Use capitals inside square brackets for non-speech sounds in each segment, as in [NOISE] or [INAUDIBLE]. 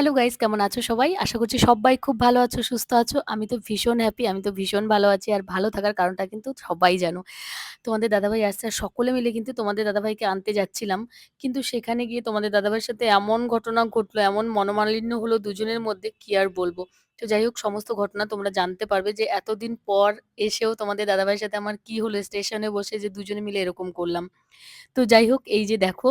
Hello guys কেমন আছো সবাই? আশা করছি সব্বাই খুব ভালো আছো, সুস্থ আছো। আমি তো ভীষণ হ্যাপি, আমি তো ভীষণ ভালো আছি। আর ভালো থাকার কারণটা কিন্তু সবাই জানো। তোমাদের দাদাভাই আসছে আর সকলে মিলে কিন্তু তোমাদের দাদাভাইকে আনতে যাচ্ছিলাম। কিন্তু সেখানে গিয়ে তোমাদের দাদাভাইয়ের সাথে এমন ঘটনা ঘটলো, এমন মনোমালিন্য হলো দুজনের মধ্যে কি আর বলব। তো যাই হোক সমস্ত ঘটনা তোমরা জানতে পারবে যে এতদিন পর এসেও তোমাদের দাদাভাইয়ের সাথে আমার কি হলো স্টেশনে বসে যে দুজনে মিলে এরকম করলাম। তো যাই হোক এই যে দেখো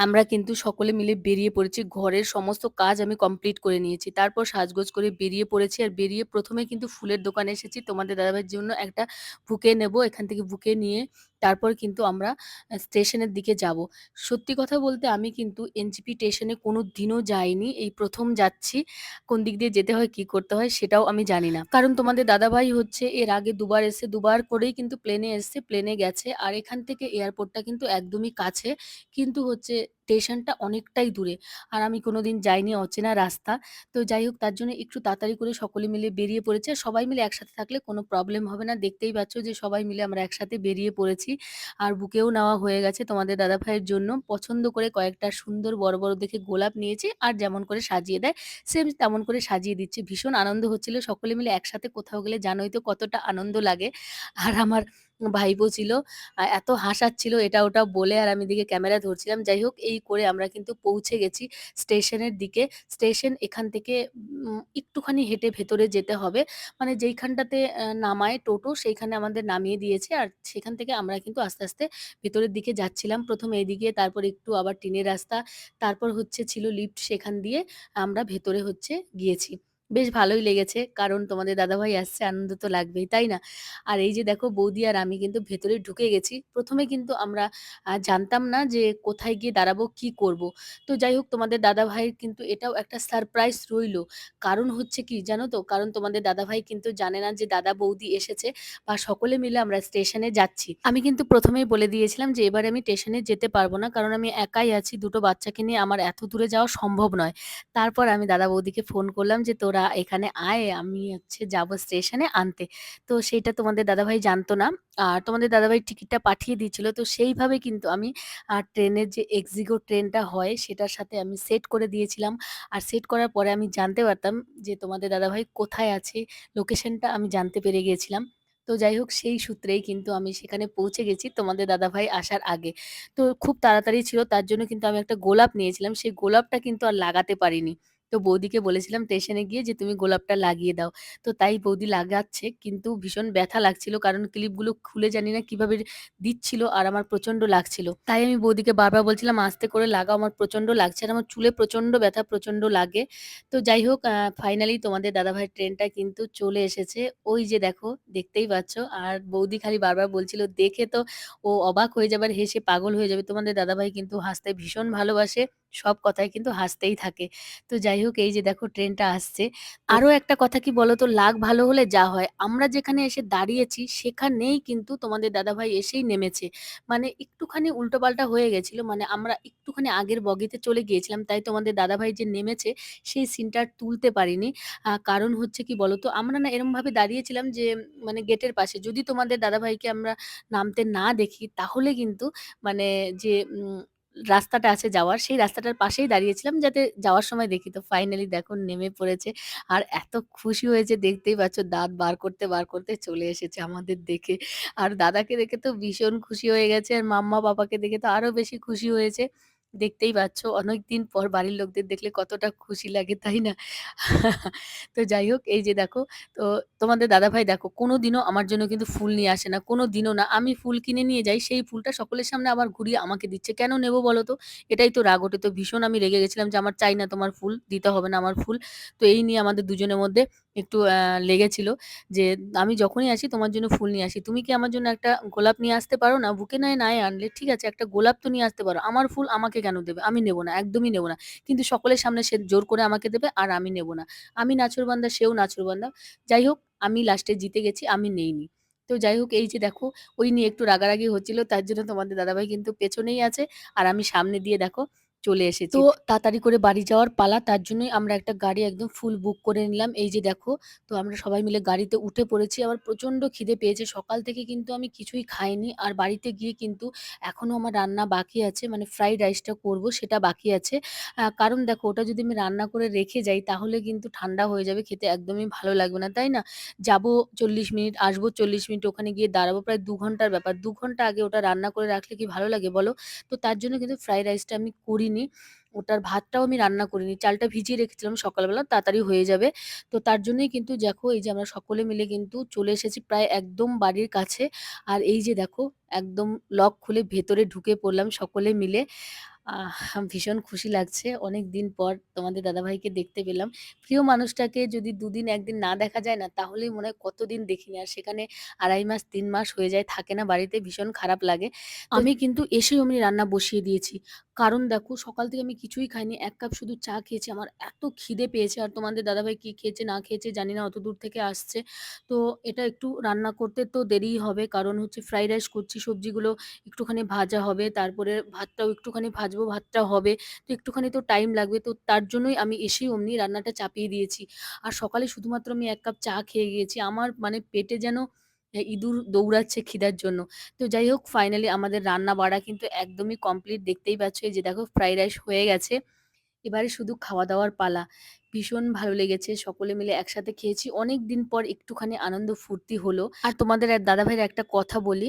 আমরা কিন্তু সকলে মিলে বেরিয়ে পড়েছি। ঘরের সমস্ত কাজ আমি কমপ্লিট করে নিয়েছি। তারপর সাজগোজ করে বেরিয়ে পড়েছি। আর বেরিয়ে প্রথমে কিন্তু ফুলের দোকানে এসেছি। তোমাদের দাদাভাইয়ের জন্য একটা বুকে নেব। এখান থেকে বুকে নিয়ে তারপর কিন্তু আমরা স্টেশনের দিকে যাব। সত্যি কথা বলতে আমি কিন্তু এনজিপি স্টেশনে কোনো দিনও যাইনি। এই প্রথম যাচ্ছি। কোন দিক দিয়ে যেতে হয়, কি করতে হয় সেটাও আমি জানি না। কারণ তোমাদের দাদাভাই হচ্ছে এর আগে দুবার এসে, দুবার করেই কিন্তু প্লেনে এসছে, প্লেনে গেছে। আর এখান থেকে এয়ারপোর্টটা কিন্তু একদমই কাছে। কিন্তু হচ্ছে স্টেশনটা অনেকটাই দূরে। আর আমি কোনোদিন যাইনি, অচেনা রাস্তা। তো যাই হোক তার জন্য একটু তাড়াতাড়ি করে সকলে মিলে বেরিয়ে পড়েছে আর সবাই মিলে একসাথে থাকলে কোনো প্রবলেম হবে না। দেখতেই পাচ্ছ যে সবাই মিলে আমরা একসাথে বেরিয়ে পড়েছি। আর বুকেও নেওয়া হয়ে গেছে তোমাদের দাদাভাইয়ের জন্য। পছন্দ করে কয়েকটা সুন্দর বড়, বড় দেখে গোলাপ নিয়েছি। আর যেমন করে সাজিয়ে দেয় সেম তেমন করে সাজিয়ে দিচ্ছে। ভীষণ আনন্দ হচ্ছিল। সকলে মিলে একসাথে কোথাও গেলে জানোই তো কতটা আনন্দ লাগে। আর আমার ভাইপো ছিল। এত হাসাচ্ছিল এটা ওটা বলে আর আমি এদিকে ক্যামেরা ধরছিলাম। যাই হোক এই করে আমরা কিন্তু পৌঁছে গেছি স্টেশনের দিকে। স্টেশন এখান থেকে একটুখানি হেঁটে ভেতরে যেতে হবে। মানে যেইখানটাতে নামায় টোটো সেইখানে আমাদের নামিয়ে দিয়েছে। আর সেখান থেকে আমরা কিন্তু আস্তে, আস্তে ভেতরের দিকে যাচ্ছিলাম। ১ম এদিকে তারপর একটু আবার টিনের রাস্তা। তারপর হচ্ছে ছিল লিফট সেখান দিয়ে আমরা ভেতরে হচ্ছে গিয়েছি। বেশ ভালোই লেগেছে। কারণ তোমাদের দাদাভাই আসছে আনন্দ তো লাগবেই, তাই না? আর এই যে দেখো বৌদি আর আমি কিন্তু ভেতরে ঢুকে গেছি। প্রথমে কিন্তু আমরা জানতাম না যে কোথায় গিয়ে দাঁড়াবো, কি করব। তো যাই হোক তোমাদের দাদাভাইয়ের কিন্তু এটাও একটা সারপ্রাইজ রইল। কারণ হচ্ছে কি জানো তো? কারণ তোমাদের দাদাভাই কিন্তু জানে না যে দাদা বৌদি এসেছে বা সকলে মিলে আমরা স্টেশনে যাচ্ছি। আমি কিন্তু প্রথমেই বলে দিয়েছিলাম যে এবারে আমি স্টেশনে যেতে পারব না। কারণ আমি একাই আছি। দুটো বাচ্চাকে নিয়ে আমার এত দূরে যাওয়া সম্ভব নয়। তারপর আমি দাদা বৌদিকে ফোন করলাম যে, "তোরা এখানে আয়, আমি হচ্ছে যাব স্টেশনে আনতে।" তো সেইটা তোমাদের দাদাভাই জানতো না। আর তোমাদের দাদাভাই টিকিটটা পাঠিয়ে দিয়েছিল। তো সেইভাবে কিন্তু আমি ট্রেনের যে এক্সিগো ট্রেনটা হয় সেটার সাথে আমি সেট করে দিয়েছিলাম। আর সেট করার পরে আমি জানতে পারতাম যে তোমাদের দাদাভাই কোথায় আছে, লোকেশনটা আমি জানতে পেরে গিয়েছিলাম। তো যাই হোক সেই সূত্রেই কিন্তু আমি সেখানে পৌঁছে গেছি তোমাদের দাদাভাই আসার আগে। তো খুব তাড়াতাড়ি ছিল তার জন্য কিন্তু আমি একটা গোলাপ নিয়েছিলাম। সেই গোলাপটা কিন্তু আর লাগাতে পারিনি। তো বৌদিকে বলেছিলাম স্টেশনে গিয়ে যে, "তুমি গোলাপটা লাগিয়ে দাও।" তো তাই বৌদি লাগাচ্ছে কিন্তু ভীষণ ব্যথা লাগছিল। কারণ ক্লিপগুলো খুলে জানি না কীভাবে দিচ্ছিল আর আমার প্রচণ্ড লাগছিল। তাই আমি বৌদিকে বারবার বলছিলাম, "আস্তে করে লাগাও আমার প্রচণ্ড লাগছে।" আর আমার চুলে প্রচণ্ড ব্যথা প্রচণ্ড লাগে। তো যাই হোক ফাইনালি তোমাদের দাদাভাইয়ের ট্রেনটা কিন্তু চলে এসেছে। ওই যে দেখো দেখতেই পাচ্ছ। আর বৌদি খালি বারবার বলছিল, "দেখে তো ও অবাক হয়ে যাবে আর হেসে পাগল হয়ে যাবে।" তোমাদের দাদাভাই কিন্তু হাসতে ভীষণ ভালোবাসে। সব কথায় কিন্তু হাসতেই থাকে। তো যাই হোক এই যে দেখো ট্রেনটা আসছে। আরও একটা কথা কি বলতো লাগ ভালো হলে যা হয়। আমরা যেখানে এসে দাঁড়িয়েছি সেখানেই কিন্তু তোমাদের দাদাভাই এসেই নেমেছে। মানে একটুখানি উল্টোপাল্টা হয়ে গেছিল। মানে আমরা একটুখানি আগের বগিতে চলে গিয়েছিলাম। তাই তোমাদের দাদাভাই যে নেমেছে সেই সিনটা আর তুলতে পারিনি। কারণ হচ্ছে কি বলতো আমরা না এরমভাবে দাঁড়িয়েছিলাম যে মানে গেটের পাশে। যদি তোমাদের দাদাভাইকে আমরা নামতে না দেখি তাহলে কিন্তু মানে যে রাস্তাটা আছে যাওয়ার সেই রাস্তাটার পাশেই দাঁড়িয়েছিলাম যাতে যাওয়ার সময় দেখি। তো ফাইনালি দেখো নেমে পড়েছে। আর এত খুশি হয়েছে দেখতেই পাচ্ছ দাঁত বার করতে, বার করতে চলে এসেছে আমাদের দেখে। আর দাদাকে দেখে তো ভীষণ খুশি হয়ে গেছে। আর মাম্মা বাবাকে দেখে তো আরও বেশি খুশি হয়েছে। দেখতেই পাচ্ছ অনেকদিন পর বাড়ির লোকদের দেখলে কতটা খুশি লাগে, তাই না? তো যাই হোক এই যে দেখো তো তোমাদের দাদাভাই দেখো কোনো দিনও আমার জন্য কিন্তু ফুল নিয়ে আসে না। কোনো দিনও না। আমি ফুল কিনে নিয়ে যাই সেই ফুলটা সকলের সামনে আবার ঘুরিয়ে আমাকে দিচ্ছে। কেন নেব বলো তো? এটাই তো রাগ ওঠে। তো ভীষণ আমি রেগে গেছিলাম যে আমার চাই না তোমার ফুল, দিতে হবে না আমার ফুল। তো এই নিয়ে আমাদের দুজনের মধ্যে একটু লেগেছিল যে, "আমি যখনই আসি তোমার জন্য ফুল নিয়ে আসি। তুমি কি আমার জন্য একটা গোলাপ নিয়ে আসতে পারো না? বুকে নয় নাই আনলে ঠিক আছে একটা গোলাপ তো নিয়ে আসতে পারো। আমার ফুল আমাকে কেন দেবে? আমি নেব না, একদমই নেব না।" কিন্তু সকলের সামনে সে জোর করে আমাকে দেবে আর আমি নেব না। আমি নাছোড়বান্দা, সেও নাছোড়বান্দা। যাই হোক আমি লাস্টে জিতে গেছি, আমি নেইনি। তো যাই হোক এই যে দেখো ওই নিয়ে একটু রাগারাগি হচ্ছিল তার জন্য তোমাদের দাদাভাই কিন্তু পেছনেই আছে আর আমি সামনে দিয়ে দেখো চলে এসেছি। তো তাড়াতাড়ি করে বাড়ি যাওয়ার পালা তার জন্যই আমরা একটা গাড়ি একদম ফুল বুক করে নিলাম। এই যে দেখো তো আমরা সবাই মিলে গাড়িতে উঠে পড়েছি। আমার প্রচণ্ড খিদে পেয়েছে। সকাল থেকে কিন্তু আমি কিছুই খাইনি। আর বাড়িতে গিয়ে কিন্তু এখনও আমার রান্না বাকি আছে। মানে ফ্রাইড রাইসটা করব সেটা বাকি আছে। কারণ দেখো ওটা যদি আমি রান্না করে রেখে যাই তাহলে কিন্তু ঠান্ডা হয়ে যাবে। খেতে একদমই ভালো লাগবে না, তাই না? যাব ৪০ মিনিট, আসব ৪০ মিনিট, ওখানে গিয়ে দাঁড়াবো প্রায় ২ ঘণ্টার ব্যাপার। ২ ঘণ্টা আগে ওটা রান্না করে রাখলে কি ভালো লাগে বলো? তো তার জন্য কিন্তু ফ্রাইড রাইসটা আমি করিনি। ওটার ভাতটাও আমি রান্না করিনি। চালটা ভিজিয়ে রেখেছিলাম সকালবেলা তাড়াতাড়ি হয়ে যাবে। তো তার জন্যই কিন্তু দেখো এই যে আমরা সকলে মিলে কিন্তু চলে এসেছি প্রায় একদম বাড়ির কাছে। আর এই যে দেখো একদম লক খুলে ভেতরে ঢুকে পড়লাম সকলে মিলে। ভীষণ খুশি লাগছে। অনেক দিন পর তোমাদের দাদাভাইকে দেখতে পেলাম। প্রিয় মানুষটাকে যদি দুদিন একদিন না দেখা যায় না তাহলেই মনে হয় কতদিন দেখিনি। আর সেখানে ২.৫ মাস তিন মাস হয়ে যায় থাকে না বাড়িতে ভীষণ খারাপ লাগে। আমি কিন্তু এসেই অমনি রান্না বসিয়ে দিয়েছি। কারণ দেখো সকাল থেকে আমি কিছুই খাইনি। এক কাপ শুধু চা খেয়েছি। আমার এত খিদে পেয়েছে আর তোমাদের দাদাভাই কি খেয়েছে না খেয়েছে জানি না অত দূর থেকে আসছে। তো এটা একটু রান্না করতে তো দেরিই হবে। কারণ হচ্ছে ফ্রাইড রাইস করছি সবজিগুলো একটুখানি ভাজা হবে। তারপরে ভাতটাও একটুখানি ভাজবো, ভাতটা হবে। তো একটুখানি তো টাইম লাগবে। তো তার জন্যই আমি এসেই অমনি রান্নাটা চাপিয়ে দিয়েছি। আর সকালে শুধুমাত্র আমি এক কাপ চা খেয়ে গিয়েছি। আমার মানে পেটে যেন ইঁদুর দৌড়াচ্ছে খিদার জন্য। তো যাই হোক ফাইনালি আমাদের রান্না বাড়া কিন্তু একদমই কমপ্লিট দেখতেই পাচ্ছ যে দেখো ফ্রাইড রাইস হয়ে গেছে। এবারে শুধু খাওয়া-দাওয়ার পালা। ভীষণ ভালো লেগেছে। সকলে মিলে একসাথে খেয়েছি। অনেক দিন পর একটুখানি আনন্দ ফুর্তি হলো। আর তোমাদের এক দাদাভাইয়ের একটা কথা বলি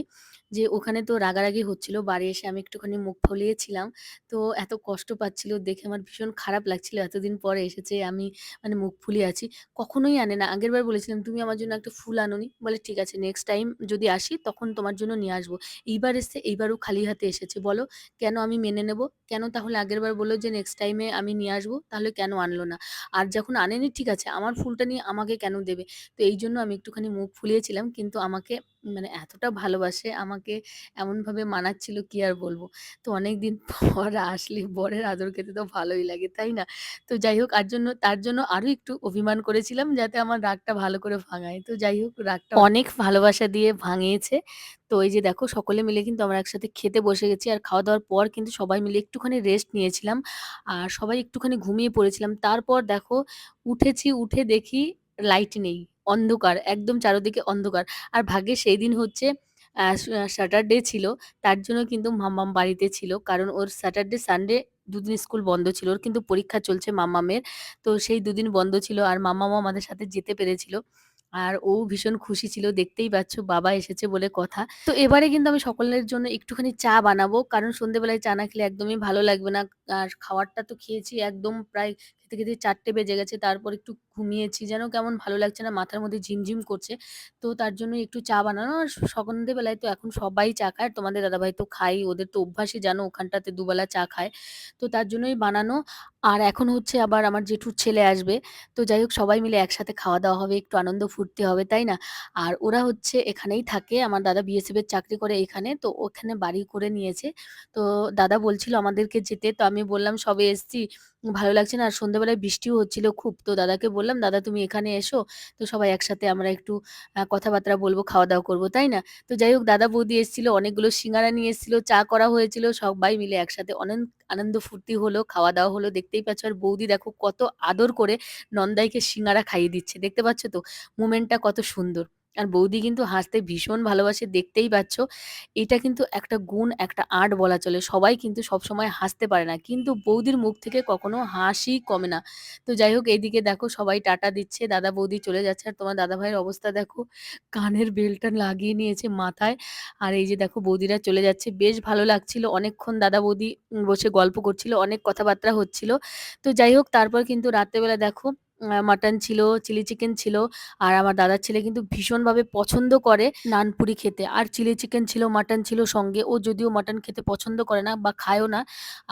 যে ওখানে তো রাগারাগি হচ্ছিল। বাড়ি এসে আমি একটুখানি মুখ ফুলিয়েছিলাম। তো এত কষ্ট পাচ্ছিল দেখে আমার ভীষণ খারাপ লাগছিল। এতদিন পরে এসেছে আমি মানে মুখ ফুলিয়ে আছি। কখনোই আনে না। আগেরবার বলেছিলাম, "তুমি আমার জন্য একটা ফুল আনোনি?" বলে, "ঠিক আছে নেক্সট টাইম যদি আসি তখন তোমার জন্য নিয়ে আসব।" এইবার এসছে এইবারও খালি হাতে এসেছে। বলো কেন আমি মেনে নেব? কেন তাহলে আগেরবার বলল যে নেক্সট টাইমে আমি নিয়ে আসব, তাহলে কেন আনলো না? আর যখন আনেনি ঠিক আছে, আমার ফুলটা নিয়ে আমাকে কেন দেবে? তো এই জন্য আমি একটুখানি মুখ ফুলিয়েছিলাম। কিন্তু আমাকে মানে এতটা ভালোবাসে, আমাকে এমনভাবে মানাচ্ছিল কি আর বলব তো অনেকদিন [LAUGHS] পর আসলে বরের আদর খেতে তো ভালোই লাগে, তাই না? তো যাই হোক আর জন্য তার জন্য আরও একটু অভিমান করেছিলাম যাতে আমার রাগটা ভালো করে ভাঙায়। তো যাই হোক রাগটা অনেক ভালোবাসা দিয়ে ভাঙিয়েছে। তো এই যে দেখো সকলে মিলে কিন্তু আমরা একসাথে খেতে বসে গেছি। আর খাওয়া-দাওয়ার পর কিন্তু সবাই মিলে একটুখানি রেস্ট নিয়েছিলাম। আর সবাই একটুখানি ঘুমিয়ে পড়েছিলাম। তারপর দেখো উঠেছি, উঠে দেখি লাইট নেই। অন্ধকার, একদম চারদিকে অন্ধকার। আর ভাগ্যে সেই দিন হচ্ছে স্যাটারডে ছিল। তার জন্য কিন্তু মাম্মাম বাড়িতে ছিল। কারণ ওর স্যাটারডে, সানডে দুদিন স্কুল বন্ধ ছিল। ওর কিন্তু পরীক্ষা চলছে মাম্মামের। তো সেই দুদিন বন্ধ ছিল আর মাম্মামও আমাদের সাথে যেতে পেরেছিল। আর ও ভীষণ খুশি ছিল। দেখতেই পাচ্ছ বাবা এসেছে বলে কথা। তো এবারে কিন্তু আমি সকলের জন্য একটুখানি চা বানাবো। কারণ সন্ধ্যেবেলায় চা না খেলে একদমই ভালো লাগবে না। আর খাবারটা তো খেয়েছি একদম প্রায় খেতে ৪টে বেজে গেছে। তারপর একটু ঘুমিয়েছি। যেন কেমন ভালো লাগছে না, মাথার মধ্যে ঝিমঝিম করছে। তো তার জন্যই একটু চা বানানো। আর সন্ধ্যেবেলায় তো এখন সবাই চা খায়। তোমাদের দাদাভাই তো খাই ওদের তো অভ্যাসই জানো ওখানটাতে দুবেলা চা খায়। তো তার জন্যই বানানো। আর এখন হচ্ছে আবার আমার জেঠুর ছেলে আসবে। তো যাই হোক সবাই মিলে একসাথে খাওয়া-দাওয়া হবে, একটু আনন্দ ফুর্তি হবে, তাই না? আর ওরা হচ্ছে এখানেই থাকে। আমার দাদা বিএসএফ এর চাকরি করে এখানে। তো ওখানে বাড়ি করে নিয়েছে। তো দাদা বলছিল আমাদেরকে যেতে। তো আমি বললাম, "সবে এসছি, ভালো লাগছে না।" আর সন্ধ্যাবেলায় বৃষ্টিও হচ্ছিল খুব। তো দাদাকে বললাম, "দাদা তুমি এখানে এসো। তো সবাই একসাথে আমরা একটু কথাবার্তা বলব খাওয়া-দাওয়া করব তাই না? তো যাই হোক দাদা বৌদি এসেছিল, অনেকগুলো সিঙ্গারা নিয়ে এসেছিল, চা করা হয়েছিল। সবাই মিলে একসাথে অনেক আনন্দ ফুর্তি হলো, খাওয়া-দাওয়া হলো। দেখতেই পাচ্ছ আর বৌদি দেখো কত আদর করে নন্দাইকে সিঙ্গারা খাইয়ে দিচ্ছে। দেখতে পাচ্ছ তো? মোমেন্টটা কত সুন্দর। আর বৌদি কিন্তু হাসতে ভীষণ ভালোবাসে দেখতেই পাচ্ছ। এটা কিন্তু একটা গুণ, একটা আর্ট বলা চলে। সবাই কিন্তু সবসময় হাসতে পারে না। কিন্তু বৌদির মুখ থেকে কখনো হাসি কমে না। তো যাই হোক এইদিকে দেখো সবাই টাটা দিচ্ছে। দাদা বৌদি চলে যাচ্ছে। আর তোমার দাদাভাইয়ের অবস্থা দেখো কানের বেলটা লাগিয়ে নিয়েছে মাথায়। আর এই যে দেখো বৌদিরা চলে যাচ্ছে। বেশ ভালো লাগছিল। অনেকক্ষণ দাদা বৌদি বসে গল্প করছিল। অনেক কথাবার্তা হচ্ছিল। তো যাই হোক তারপর কিন্তু রাত্রেবেলা দেখো মাটন ছিল, চিলি চিকেন ছিল। আর আমার দাদার ছেলে কিন্তু ভীষণভাবে পছন্দ করে নানপুরি খেতে। আর চিলি চিকেন ছিল, মাটন ছিল সঙ্গে। ও যদিও মাটন খেতে পছন্দ করে না বা খায়ও না।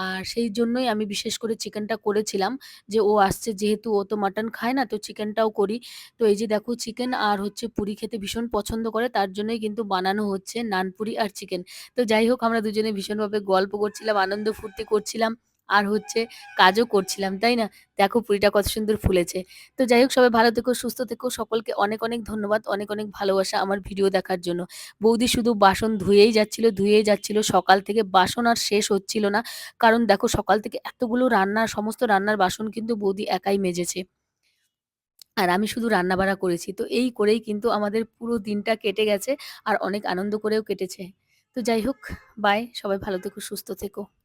আর সেই জন্যই আমি বিশেষ করে চিকেনটা করেছিলাম যে ও আসছে যেহেতু ও তো মাটন খায় না তো চিকেনটাও করি। তো এই যে দেখো চিকেন আর হচ্ছে পুরি খেতে ভীষণ পছন্দ করে তার জন্যই কিন্তু বানানো হচ্ছে নানপুরি আর চিকেন। তো যাই হোক আমরা দুজনে ভীষণভাবে গল্প করছিলাম, আনন্দ ফুর্তি করছিলাম। আর হচ্ছে কাজও করছিলাম, তাই না? দেখো পুরিটা কত সুন্দর ফুলেছে। তো যাই হোক সবাই ভালো থেকো, সুস্থ থেকো। সকলকে অনেক, অনেক ধন্যবাদ। অনেক, অনেক ভালোবাসা আমার ভিডিও দেখার জন্য। বৌদি শুধু বাসন ধুয়েই যাচ্ছিল, ধুয়েই যাচ্ছিল। সকাল থেকে বাসন আর শেষ হচ্ছিল না। কারণ দেখো সকাল থেকে এতগুলো রান্না, সমস্ত রান্নার বাসন কিন্তু বৌদি একাই মেজেছে। আর আমি শুধু রান্না-বাড়া করেছি। তো এই করেই কিন্তু আমাদের পুরো দিনটা কেটে গেছে আর অনেক আনন্দ করেও কেটেছে। তো যাই হোক, বাই। সবাই ভালো থেকো, সুস্থ থেকো।